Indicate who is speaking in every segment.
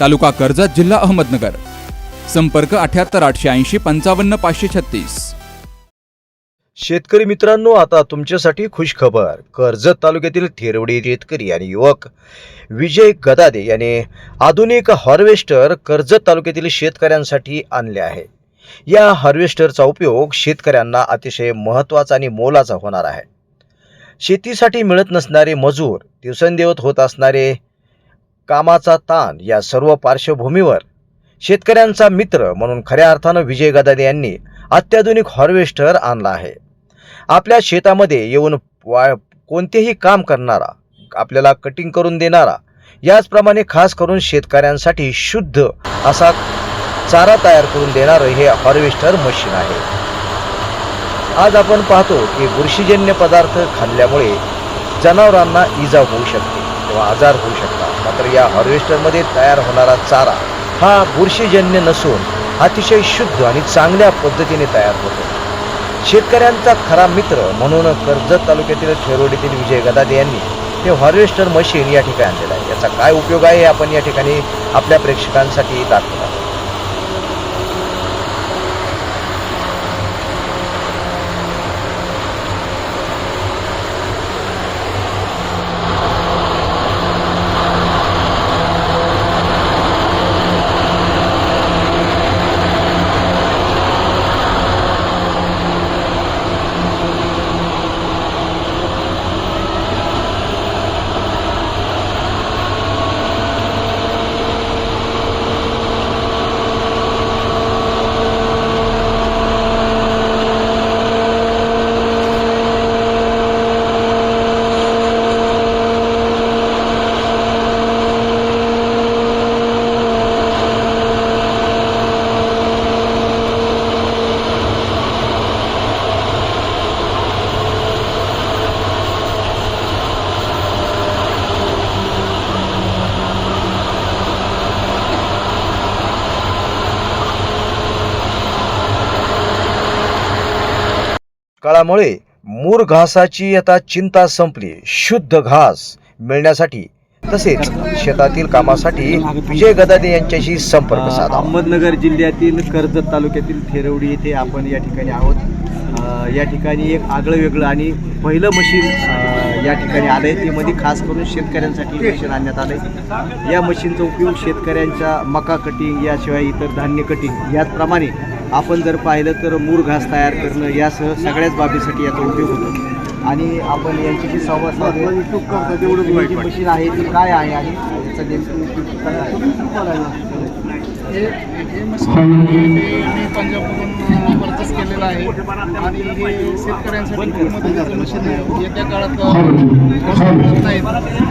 Speaker 1: तालुका कर्जत जिल्हा अहमदनगर. संपर्क अठ्याहत्तर आठशे ऐंशी पंचावन्न पाचशे छत्तीस.
Speaker 2: शेतकरी मित्रांनो आता तुमच्यासाठी खुश खबर कर्जत तालुक्यातील थेरवडी शेतकरी आणि युवक विजय गदादे याने आधुनिक हार्वेस्टर कर्जत तालुक्यातील शेतकऱ्यांसाठी आणले आहे. या हार्वेस्टरचा उपयोग शेतकऱ्यांना अतिशय महत्त्वाचा आणि मोलाचा होणार आहे. शेतीसाठी मिळत नसणारे मजूर दिवसेंदिवस होत असणारे कामाचा ताण या सर्व पार्श्वभूमीवर शेतकऱ्यांचा मित्र म्हणून खऱ्या अर्थानं विजय गदादे यांनी अत्याधुनिक हॉर्वेस्टर आणला आहे. आपल्या शेतामध्ये येऊन वा कोणतेही काम करणारा आपल्याला कटिंग करून देणारा याचप्रमाणे खास करून शेतकऱ्यांसाठी शुद्ध असा चारा तयार करून देणारं हे हार्वेस्टर मशीन आहे. आज आपण पाहतो की बुरशीजन्य पदार्थ खाल्ल्यामुळे जनावरांना इजा होऊ शकते किंवा आजार होऊ शकतात. मात्र या हार्वेस्टरमध्ये तयार होणारा चारा हा बुरशीजन्य नसून अतिशय शुद्ध आणि चांगल्या पद्धतीने तयार होतो. शेतकऱ्यांचा खरा मित्र म्हणून कर्जत तालुक्यातील खेरोडीतील विजय गदादे यांनी हे हार्वेस्टर मशीन या ठिकाणी आणलेलं आहे. याचा काय उपयोग आहे हे आपण या ठिकाणी आपल्या प्रेक्षकांसाठी दाखवतो आहोत काळामुळे मूर घासाची आता चिंता संपली. शुद्ध घास मिळण्यासाठी तसेच शेतातील कामासाठी विजय गदादे यांच्याशी संपर्क साधा.
Speaker 3: अहमदनगर जिल्ह्यातील कर्जत तालुक्यातील थेरवडी येथे आपण या ठिकाणी आहोत. या ठिकाणी एक आगळं वेगळं आणि पहिलं मशीन या ठिकाणी आलं आहे ते मध्ये खास करून शेतकऱ्यांसाठी मशीन आणण्यात आलं आहे या मशीनचा उपयोग शेतकऱ्यांच्या मका कटिंग याशिवाय इतर धान्य कटिंग याचप्रमाणे आपण जर पाहिलं तर मूर घास तयार करणं यासह सगळ्याच बाबीसाठी याचा उपयोग होतो. आणि आपण यांच्याशी संवाद साधूया. अ, ही जी मशीन आहे ती काय आहे आणि याचा नेमकं उपयोग काय आहे?
Speaker 4: हे हे मशीन मी पंजाबमधून परचेस केलेलं आहे. आणि हे शेतकऱ्यांसाठी खूप मदतीचं मशीन आहे. येत्या काळात मिळत नाहीत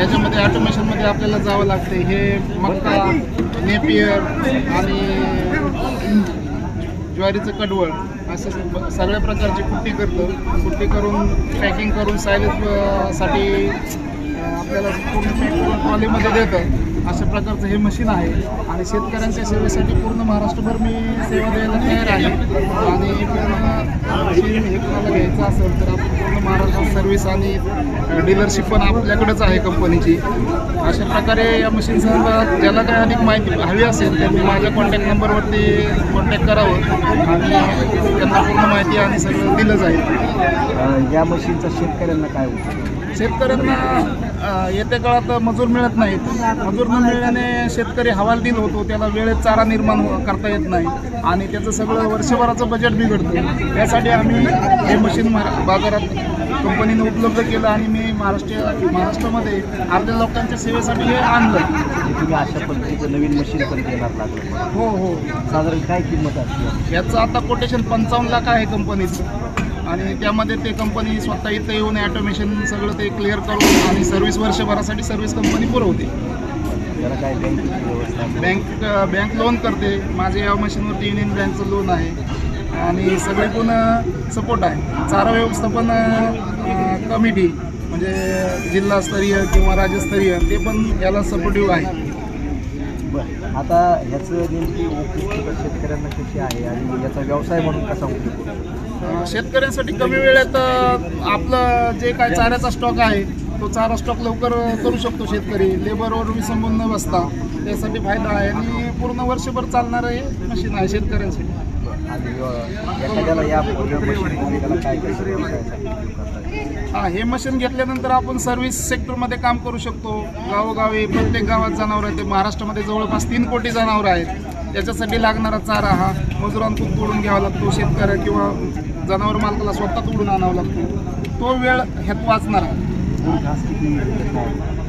Speaker 4: याच्यामध्ये ऑटोमेशनमध्ये आपल्याला जावं लागते. हे मक्का नेपियर आणि ज्वारीचं कडवळ असं सगळ्या प्रकारची कुट्टी करतो. कुट्टी करून पॅकिंग करून सायलेजसाठी आपल्याला पूर्ण पॅक ट्रॉलीमध्ये देतं अशा प्रकारचं हे मशीन आहे. आणि शेतकऱ्यांच्या सेवेसाठी पूर्ण महाराष्ट्रभर मी सेवा द्यायला तयार आहे. आणि पूर्ण मशीन हे कोणाला घ्यायचं असेल तर आपण पूर्ण महाराष्ट्रात सर्व्हिस आणि डीलरशिप पण आपल्याकडेच आहे कंपनीची अशा प्रकारे या मशीन संदर्भात ज्याला काही अधिक माहिती हवी असेल त्यांनी माझ्या कॉन्टॅक्ट नंबरवरती कॉन्टॅक्ट करावं. आणि त्यांना पूर्ण माहिती आणि सगळं दिलं जाईल.
Speaker 3: या मशीनचा शेतकऱ्यांना काय उपयोग
Speaker 4: शेतकऱ्यांना येत्या काळात मजूर मिळत नाहीत. मजूर न मिळाल्याने शेतकरी हवालदिल होतो त्याला वेळेत चारा निर्माण हो- करता येत नाही. आणि त्याचं सगळं वर्षभराचं बजेट बिघडतं. त्यासाठी आम्ही हे मशीन बाजारात कंपनीने उपलब्ध केलं आणि मी महाराष्ट्र महाराष्ट्रामध्ये अर्ध्या लोकांच्या सेवेसाठी हे आणलं.
Speaker 3: तुम्ही अशा पद्धतीचं नवीन मशीन पण देणार लागलं.
Speaker 4: हो हो.
Speaker 3: साधारण काय किंमत असते?
Speaker 4: याचं आता कोटेशन पंचावन्न लाख आहे कंपनीचं आणि त्यामध्ये ते कंपनी स्वतः इथं येऊन ॲटोमेशन सगळं ते क्लिअर करून आणि सर्व्हिस वर्षभरासाठी सर्व्हिस कंपनी पुरवते. बँक बँक लोन करते. माझ्या या मशीनवरती युनियन बँकचं लोन आहे. आणि सगळीकडून सपोर्ट आहे. चारा व्यवस्थापन कमिटी म्हणजे जिल्हास्तरीय किंवा राज्यस्तरीय ते पण याला सपोर्टिव्ह आहे.
Speaker 3: आता ह्याचं नेमकी उपयुक्त शेतकऱ्यांना कशी आहे आणि याचा व्यवसाय म्हणून कसा उपयोग होतो?
Speaker 4: शेतकऱ्यांसाठी कमी वेळेत आपलं जे काय चाऱ्याचा स्टॉक आहे तो चारा स्टॉक लवकर करू शकतो शेतकरी. लेबरवर विसंबून न बसता. त्यासाठी फायदा आहे. आणि पूर्ण वर्षभर चालणारं हे मशीन आहे शेतकऱ्यांसाठी.
Speaker 3: आणि एखाद्याला या त्याला काय
Speaker 4: हे मशीन घेतल्यानंतर आपण सर्व्हिस सेक्टरमध्ये काम करू शकतो. गावोगावी प्रत्येक गावात जनावर आहेत. ते महाराष्ट्रामध्ये जवळपास तीन कोटी जनावरं आहेत. त्याच्यासाठी लागणारा चारा हा मजुरांतून तोडून घ्यावा लागतो. शेतकऱ्या किंवा जनावर मालकाला स्वतः तोडून आणावा लागतो. तो वेळ ह्यात वाचणार.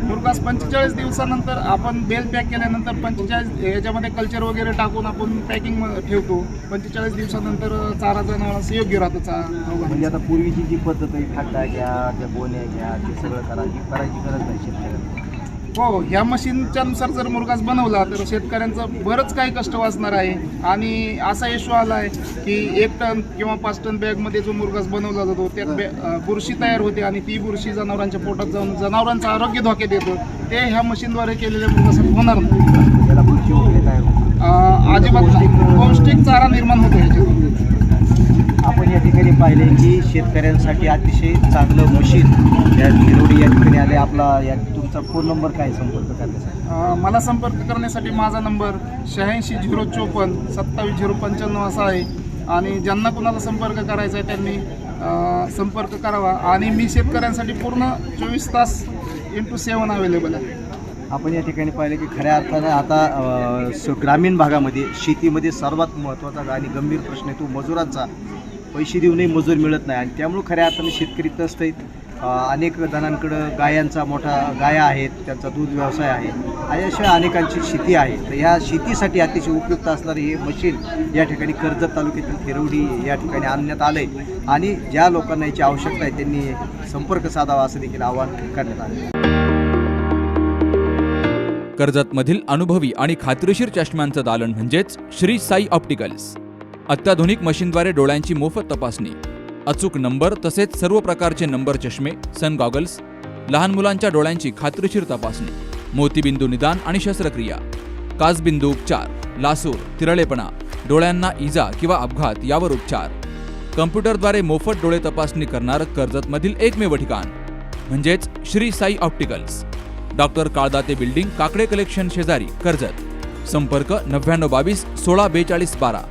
Speaker 4: दुर्गास पंचेचाळीस दिवसानंतर आपण बेल पॅक केल्यानंतर पंचेचाळीस याच्यामध्ये कल्चर वगैरे टाकून आपण पॅकिंग ठेवतो. पंचेचाळीस दिवसानंतर चारा जनावरांस योग्य राहतो चारा
Speaker 3: म्हणजे आता पूर्वीची जी पद्धत आहे खाटा घ्या त्या गोण्या घ्या ते सगळं करा ही करायची गरज नाही शेतकऱ्याला
Speaker 4: हो ह्या मशीनच्या नुसार जर मुरगास बनवला तर शेतकऱ्यांचं बरंच काही कष्ट वाचणार आहे. आणि असा इशू आला आहे की एक टन किंवा पाच टन बॅगमध्ये जो मुरगास बनवला जातो त्यात बे- बुरशी तयार होते आणि ती बुरशी जनावरांच्या पोटात जाऊन जनावरांचं आरोग्य धोक्यात येतं. ते ह्या मशीनद्वारे केलेल्या मुरगासात होणार नाही. अजिबात पौष्टिक चारा निर्माण होतो ह्याच्यातून
Speaker 3: या ठिकाणी पाहिले की शेतकऱ्यांसाठी अतिशय चांगलं मशीन या धिरोडी या ठिकाणी आले. आपला या तुमचा फोन नंबर काय संपर्क करण्यासाठी?
Speaker 4: मला संपर्क करण्यासाठी माझा नंबर शहाऐंशी झिरो चोपन्न सत्तावीस झिरो पंच्याण्णव असा आहे. आणि ज्यांना कुणाला संपर्क करायचा आहे त्यांनी संपर्क करावा. आणि मी शेतकऱ्यांसाठी पूर्ण चोवीस तास इंटू सेवन अवेलेबल आहे.
Speaker 3: आपण या ठिकाणी पाहिले की खऱ्या अर्थानं आता ग्रामीण भागामध्ये शेतीमध्ये सर्वात महत्त्वाचा आणि गंभीर प्रश्न आहे तो मजुरांचा. पैसे देऊनही मजूर मिळत नाही. आणि त्यामुळं खऱ्या अर्थाने शेतकरी त्रस्त आहेत. अनेक जणांकडं गायांचा मोठा गाया आहेत त्यांचा दूध व्यवसाय आहे. आणि अशा अनेकांची शेती आहे. तर ह्या शेतीसाठी अतिशय उपयुक्त असणारे हे मशीन या ठिकाणी कर्जत तालुक्यातील थिरवडी या ठिकाणी आणण्यात आलं आहे आणि ज्या लोकांना याची आवश्यकता आहे त्यांनी संपर्क साधावा असं देखील आवाहन करण्यात आलं
Speaker 1: कर्जतमधील अनुभवी आणि खात्रीशीर चष्म्यांचं दालन म्हणजेच श्री साई ऑप्टिकल्स. अत्याधुनिक मशीनद्वारे डोळ्यांची मोफत तपासणी. अचूक नंबर तसेच सर्व प्रकारचे नंबर चष्मे सन गॉगल्स लहान मुलांच्या डोळ्यांची खात्रीशीर तपासणी मोतीबिंदू निदान आणि शस्त्रक्रिया काचबिंदू उपचार लासूर तिरळेपणा डोळ्यांना इजा किंवा अपघात यावर उपचार. कम्प्युटरद्वारे मोफत डोळे तपासणी करणारं कर्जतमधील एकमेव ठिकाण म्हणजेच Shri Sai opticals. Doctor Kaldate building Kakade collection शेजारी कर्जत. संपर्क नव्याण्णव बावीस सोळा बेचाळीस बारा.